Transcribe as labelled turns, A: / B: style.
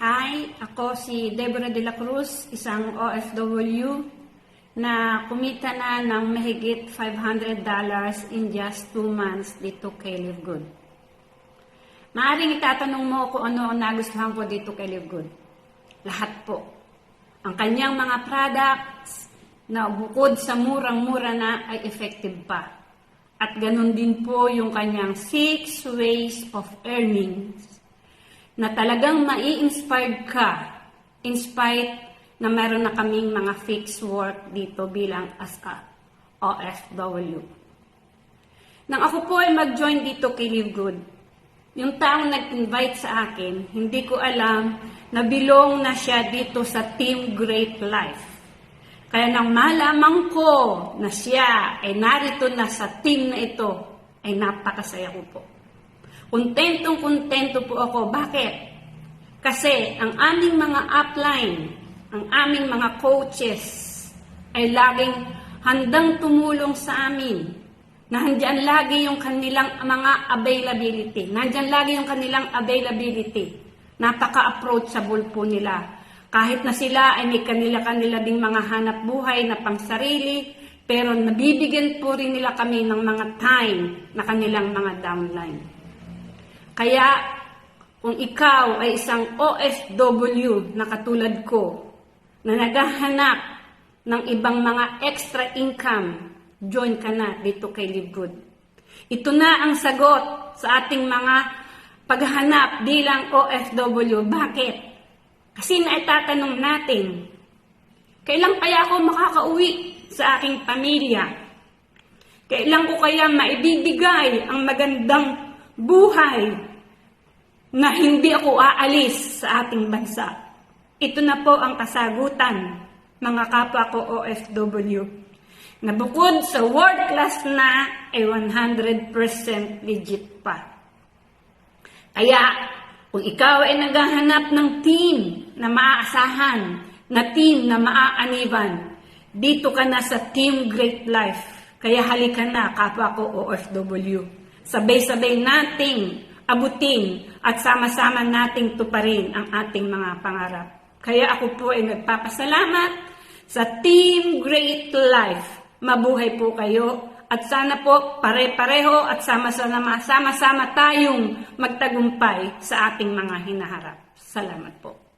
A: Hi, ako si Deborah de la Cruz, isang OFW na kumita na ng mahigit $500 in just 2 months dito kay Live Good. Maaring itatanong mo kung ano ang nagustuhan ko dito kay Live Good. Lahat po. Ang kanyang mga products na bukod sa murang-mura na ay effective pa. At ganun din po yung kanyang six ways of earnings na talagang mai-inspired ka in spite na meron na kaming mga fixed work dito bilang as a OFW. Nang ako po ay mag-join dito kay Live Good, yung taong nag-invite sa akin, hindi ko alam na bilong na siya dito sa Team Great Life. Kaya nang malaman ko na siya ay narito na sa team na ito, ay napakasaya ko po. Kontentong kontento po ako. Bakit? Kasi ang aming mga upline, ang aming mga coaches, ay laging handang tumulong sa amin. Nandiyan lagi yung kanilang mga availability. Nandiyan lagi yung kanilang availability. Napaka-approachable po nila. Kahit na sila ay may kanila-kanila ding mga hanap buhay na pangsarili, pero nabibigyan po rin nila kami ng mga time na kanilang mga downline. Kaya, kung ikaw ay isang OFW na katulad ko, na naghahanap ng ibang mga extra income, join ka na dito kay Live Good. Ito na ang sagot sa ating mga paghahanap bilang OFW. Bakit? Kasi naitatanong natin, kailan kaya ako makakauwi sa aking pamilya? Kailan ko kaya maibibigay ang magandang buhay na hindi ako aalis sa ating bansa. Ito na po ang kasagutan, mga kapwa ko OFW, na bukod sa world class na, ay 100% legit pa. Kaya, kung ikaw ay naghahanap ng team na maaasahan, na team na maaaniban, dito ka na sa Team Great Life. Kaya halika na, kapwa ko OFW. Sabay-sabay nating abutin at sama-sama nating tuparin ang ating mga pangarap. Kaya ako po ay nagpapasalamat sa Team Great Life. Mabuhay po kayo at sana po pare-pareho at sama-sama sama-sama tayong magtagumpay sa ating mga hinaharap. Salamat po.